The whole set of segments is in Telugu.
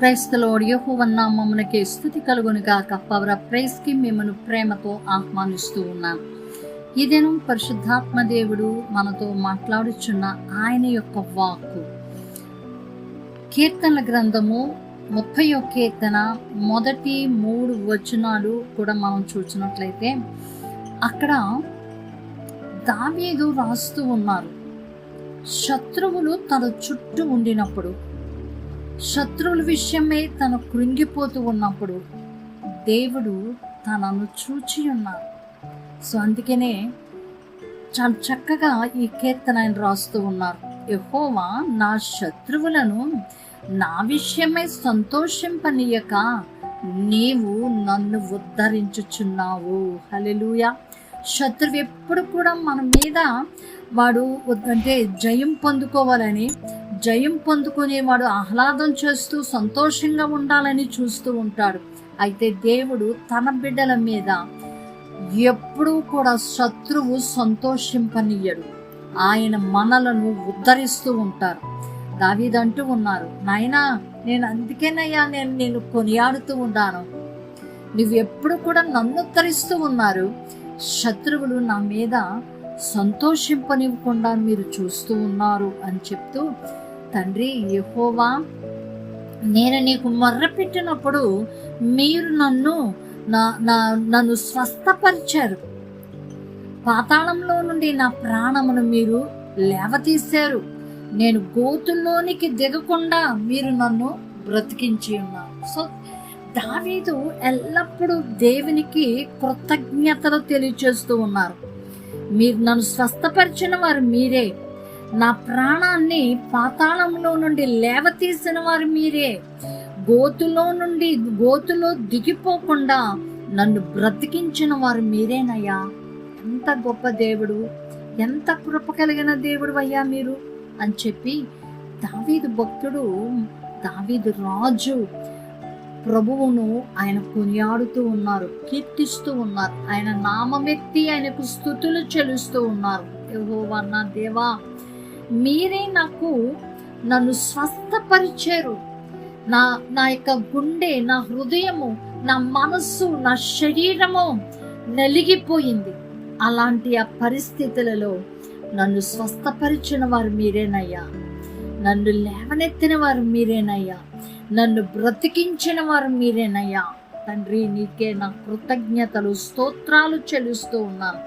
క్రైస్తలోడు యహోవన్నామమునకే స్థుతి కలుగును గాక. పవర్ ఆఫ్ ప్రైస్కి మిమ్మల్ని ప్రేమతో ఆహ్వానిస్తూ ఉన్నాం. ఈ దినం పరిశుద్ధాత్మ దేవుడు మనతో మాట్లాడుచున్న ఆయన యొక్క వాక్కు. కీర్తనల గ్రంథము ముప్పై కీర్తన మొదటి మూడు వచనాలు కూడా మనం చూసినట్లయితే అక్కడ దావీదు రాస్తూ ఉన్నారు. శత్రువులు తన చుట్టూ ఉండినప్పుడు శత్రువుల విషయమై తను కృంగిపోతూ ఉన్నప్పుడు దేవుడు తనను చూచి ఉన్నారు సో అందుకనే చాలా చక్కగా ఈ కీర్తన ఆయన రాస్తూ ఉన్నారు. ఎహోవా నా శత్రువులను నా విషయమై సంతోషింపనీయక నీవు నన్ను ఉద్ధరించుచున్నావు. హలెలుయా శత్రువు ఎప్పుడు కూడా మన మీద వాడు అంటే జయం పొందుకోవాలని జయం పొందుకునేవాడు ఆహ్లాదం చేస్తూ సంతోషంగా ఉండాలని చూస్తూ ఉంటాడు. అయితే దేవుడు తన బిడ్డల మీద ఎప్పుడూ కూడా శత్రువు సంతోషింపనీయడు. ఆయన మనలను ఉద్ధరిస్తూ ఉంటారు. దావీదంటూ ఉన్నారు నాయనా నేను అందుకేనయ్యా నేను నేను కొనియాడుతూ ఉన్నాను. నువ్వు ఎప్పుడు కూడా నన్ను ఉద్ధరిస్తూ ఉన్నారు. శత్రువులు నా మీద సంతోషింపనివ్వకుండా మీరు చూస్తూ ఉన్నారు అని చెప్తూ తండ్రి యహోవా నేను నీకు మర్రపెట్టినప్పుడు మీరు నన్ను నా నా నన్ను స్వస్థపరిచారు. పాతాళంలో నుండి నా ప్రాణమును మీరు లేవతీశారు. నేను గోతుల్లోనికి దిగకుండా మీరు నన్ను బ్రతికించి ఉన్నారు. సో దావీదు ఎల్లప్పుడూ దేవునికి కృతజ్ఞతలు తెలియచేస్తూ ఉన్నారు. మీరు నన్ను స్వస్థపరిచిన వారు మీరే. నా ప్రాణాన్ని పాతాళంలో నుండి లేవతీసిన వారు మీరే. గోతులో నుండి గోతులో దిగిపోకుండా నన్ను బ్రతికించిన వారు మీరేనయ్యా. ఎంత గొప్ప దేవుడు ఎంత కృప కలిగిన దేవుడు అయ్యా మీరు అని చెప్పి దావీదు భక్తుడు దావీదు రాజు ప్రభువును ఆయన కొనియాడుతూ ఉన్నారు కీర్తిస్తూ ఉన్నారు. ఆయన నామమెత్తి ఆయనకు స్థుతులు చెలుస్తూ ఉన్నారు. యెహోవా నా దేవా మీరే నాకు నన్ను స్వస్థపరిచారు. నా నా యొక్క గుండె నా హృదయము నా మనస్సు నా శరీరము నలిగిపోయింది. అలాంటి ఆ పరిస్థితులలో నన్ను స్వస్థపరిచిన వారు మీరేనయ్యా. నన్ను లేవనెత్తిన వారు మీరేనయ్యా. నన్ను బ్రతికించిన వారు మీరేనయ్యా. తండ్రి నీకే నా కృతజ్ఞతలు స్తోత్రాలు చెల్లిస్తూ ఉన్నాను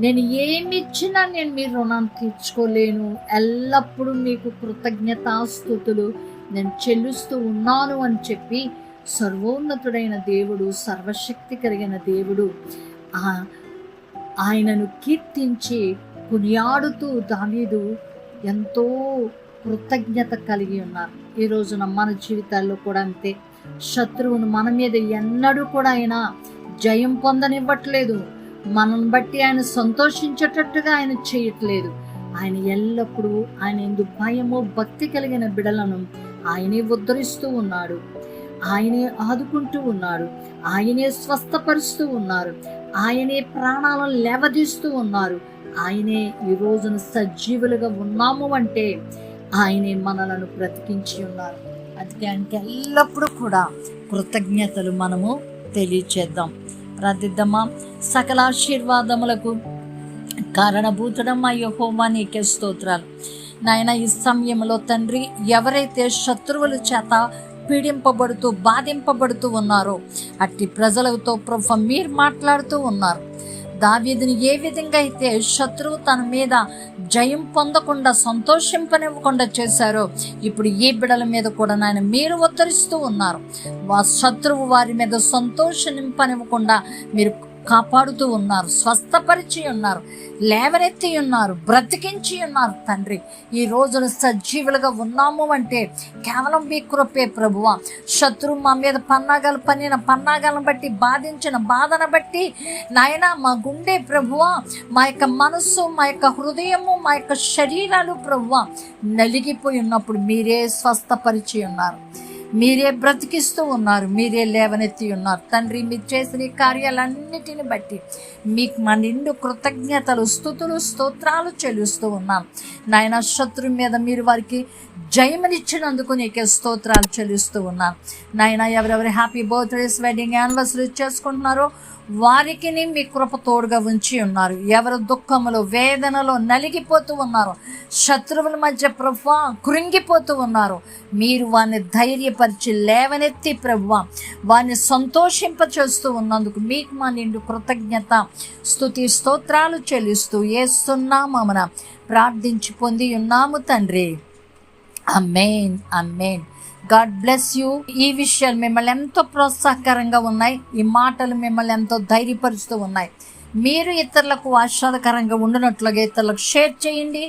నేను ఏమిచ్చినా నేను మీ రుణాన్ని తీర్చుకోలేను. ఎల్లప్పుడూ మీకు కృతజ్ఞతాస్థుతులు. నేను చెల్లిస్తూ ఉన్నాను అని చెప్పి సర్వోన్నతుడైన దేవుడు సర్వశక్తి కలిగిన దేవుడు ఆయనను కీర్తించి కొనియాడుతూ దావీదు ఎంతో కృతజ్ఞత కలిగి ఉన్నారు. ఈ రోజున మన జీవితాల్లో కూడా అంతే. శత్రువును మన మీద ఎన్నడూ కూడా ఆయన జయం పొందనివ్వట్లేదు. మనల్ని బట్టి ఆయన సంతోషించేటట్టుగా ఆయన చేయట్లేదు. ఆయన ఎల్లప్పుడూ ఆయన ఎందు భయము భక్తి కలిగిన బిడలను ఆయనే ఉద్ధరిస్తూ ఉన్నాడు. ఆయనే ఆదుకుంటూ ఉన్నాడు. ఆయనే స్వస్థపరుస్తూ ఉన్నారు. ఆయనే ప్రాణాలను లేవదీస్తూ ఉన్నారు. ఆయనే ఈ రోజున సజీవులుగా ఉన్నాము అంటే ఆయనే మనలను బ్రతికించి ఉన్నారు. అందుకే ఆయనకి ఎల్లప్పుడూ కూడా కృతజ్ఞతలు మనము తెలియచేద్దాం. ప్రార్థిద్దామా? సకల ఆశీర్వాదములకు కారణభూతుడమ్మా యహోమా నీకే స్తోత్రాలు. నాయన ఈ సమయంలో తండ్రి ఎవరైతే శత్రువుల చేత పీడింపబడుతూ బాధింపబడుతూ ఉన్నారో అట్టి ప్రజలతో ప్రభు మీరు మాట్లాడుతూ ఉన్నారు. దావీదుని ఏ విధంగా అయితే శత్రువు తన మీద జయం పొందకుండా సంతోషింపనివ్వకుండా చేశారో ఇప్పుడు ఈ బిడల మీద కూడా నాయన మీరు ఉద్ధరిస్తూ ఉన్నారు. వా శత్రువు వారి మీద సంతోషింపనివ్వకుండా మీరు కాపాడుతూ ఉన్నారు స్వస్థపరిచి ఉన్నారు లేవనెత్తి ఉన్నారు బ్రతికించి ఉన్నారు తండ్రి. ఈ రోజున సజీవులుగా ఉన్నాము అంటే కేవలం మీ కృపే ప్రభువ. శత్రు మా మీద పన్నాగాలు పన్నిన పన్నాగాలను బట్టి బాధించిన బాధను బట్టి నాయన మా గుండె ప్రభువ మా యొక్క మనస్సు మా యొక్క హృదయము మా యొక్క శరీరాలు ప్రభువ నలిగిపోయి ఉన్నప్పుడు మీరే స్వస్థపరిచి ఉన్నారు. మీరే బ్రతికిస్తూ ఉన్నారు మీరే లేవనెత్తి ఉన్నారు. తండ్రి మీరు చేసిన కార్యాలన్నిటిని బట్టి మీకు మా నిండు కృతజ్ఞతలు స్థుతులు స్తోత్రాలు చెల్లిస్తూ ఉన్నాం. నాయన శత్రు మీద మీరు వారికి జయమనిచ్చినందుకు నీకే స్తోత్రాలు చెల్లిస్తూ ఉన్నాం. నాయన ఎవరెవరి హ్యాపీ బర్త్డేస్ వెడ్డింగ్ యానివర్సరీ చేసుకుంటున్నారో వారికి మీ కృప తోడుగా ఉంచి ఉన్నారు. ఎవరు దుఃఖములో వేదనలో నలిగిపోతూ ఉన్నారు శత్రువుల మధ్య ప్రభా కృంగిపోతూ ఉన్నారు మీరు వారిని బలపరిచి లేవనెత్తి ప్రభువ వారిని సంతోషింపచేస్తూ ఉన్నందుకు మీకు మా నిండు కృతజ్ఞత స్థుతి స్తోత్రాలు చెల్లిస్తూ ఏస్తున్నామన ప్రార్థించి పొంది ఉన్నాము తండ్రి. Amen amen god bless you. ఈ విషయాలు మిమ్మల్ని ఎంతో ప్రోత్సాహకరంగా ఉన్నాయి. ఈ మాటలు మిమ్మల్ని ఎంతో ధైర్యపరుస్తూ ఉన్నాయి. మీరు ఇతరులకు ఆహ్లాదకరంగా ఉండినట్లుగా ఇతరులకు షేర్ చేయండి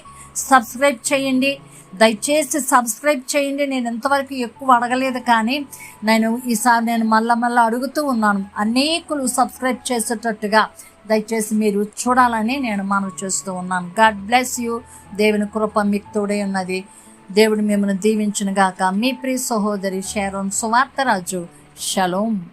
సబ్స్క్రైబ్ చేయండి. దయచేసి సబ్స్క్రైబ్ చేయండి. నేను ఇంతవరకు ఎక్కువ అడగలేదు కానీ నేను ఈసారి నేను మళ్ళా మళ్ళీ అడుగుతూ ఉన్నాను. అనేకులు సబ్స్క్రైబ్ చేసేటట్టుగా దయచేసి మీరు చూడాలని నేను మనవి చేస్తూ ఉన్నాను. God bless you. దేవుని కృప మీకు తోడే ఉన్నది. దేవుడు మిమ్మల్ని దీవించిన గాక మీ ప్రియ సహోదరి షేరోన్ సువార్తరాజు. షలోం.